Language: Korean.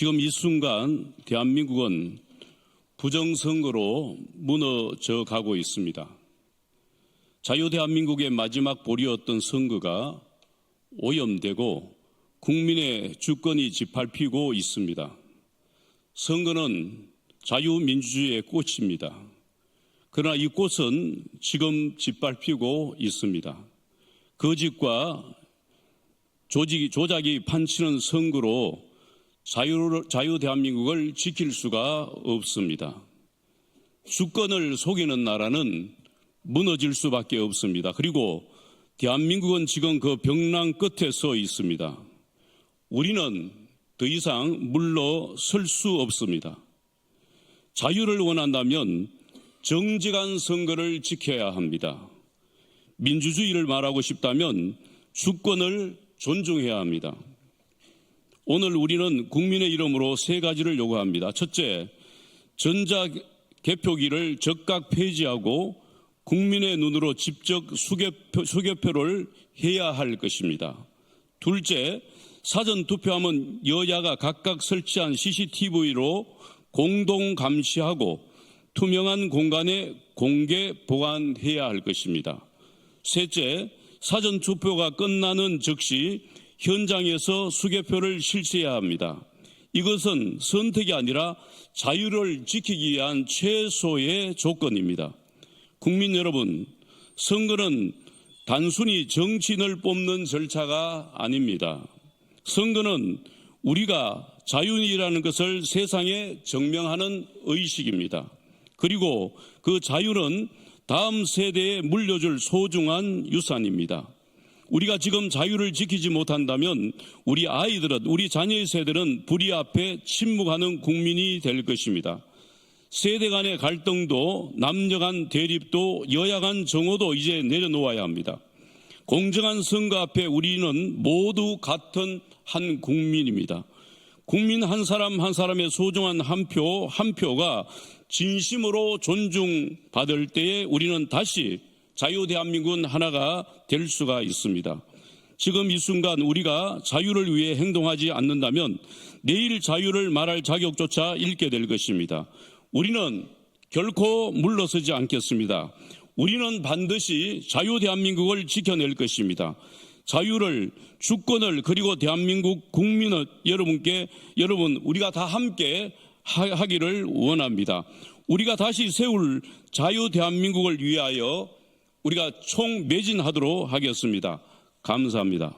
지금 이 순간 대한민국은 부정선거로 무너져 가고 있습니다. 자유대한민국의 마지막 보리였던 선거가 오염되고 국민의 주권이 짓밟히고 있습니다. 선거는 자유민주주의의 꽃입니다. 그러나 이 꽃은 지금 짓밟히고 있습니다. 거짓과 조직이, 조작이 판치는 선거로 자유, 자유 대한민국을 지킬 수가 없습니다. 주권을 속이는 나라는 무너질 수밖에 없습니다. 그리고 대한민국은 지금 그 벽랑 끝에 서 있습니다. 우리는 더 이상 물러설 수 없습니다. 자유를 원한다면 정직한 선거를 지켜야 합니다. 민주주의를 말하고 싶다면 주권을 존중해야 합니다. 오늘 우리는 국민의 이름으로 세 가지를 요구합니다. 첫째, 전자 개표기를 즉각 폐지하고 국민의 눈으로 직접 수개표, 수개표를 해야 할 것입니다. 둘째, 사전 투표함은 여야가 각각 설치한 CCTV로 공동 감시하고 투명한 공간에 공개 보관해야 할 것입니다. 셋째, 사전 투표가 끝나는 즉시 현장에서 수개표를 실시해야 합니다. 이것은 선택이 아니라 자유를 지키기 위한 최소의 조건입니다. 국민 여러분, 선거는 단순히 정치인을 뽑는 절차가 아닙니다. 선거는 우리가 자유인이라는 것을 세상에 증명하는 의식입니다. 그리고 그 자유는 다음 세대에 물려줄 소중한 유산입니다. 우리가 지금 자유를 지키지 못한다면 우리 아이들은, 우리 자녀의 세대는 불의 앞에 침묵하는 국민이 될 것입니다. 세대 간의 갈등도 남녀 간 대립도 여야 간 정오도 이제 내려놓아야 합니다. 공정한 선거 앞에 우리는 모두 같은 한 국민입니다. 국민 한 사람 한 사람의 소중한 한 표, 한 표가 진심으로 존중받을 때에 우리는 다시 자유 대한민국은 하나가 될 수가 있습니다. 지금 이 순간 우리가 자유를 위해 행동하지 않는다면 내일 자유를 말할 자격조차 잃게 될 것입니다. 우리는 결코 물러서지 않겠습니다. 우리는 반드시 자유 대한민국을 지켜낼 것입니다. 자유를, 주권을, 그리고 대한민국 국민을 여러분께, 여러분, 우리가 다 함께 하기를 원합니다. 우리가 다시 세울 자유 대한민국을 위하여 우리가 총 매진하도록 하겠습니다. 감사합니다.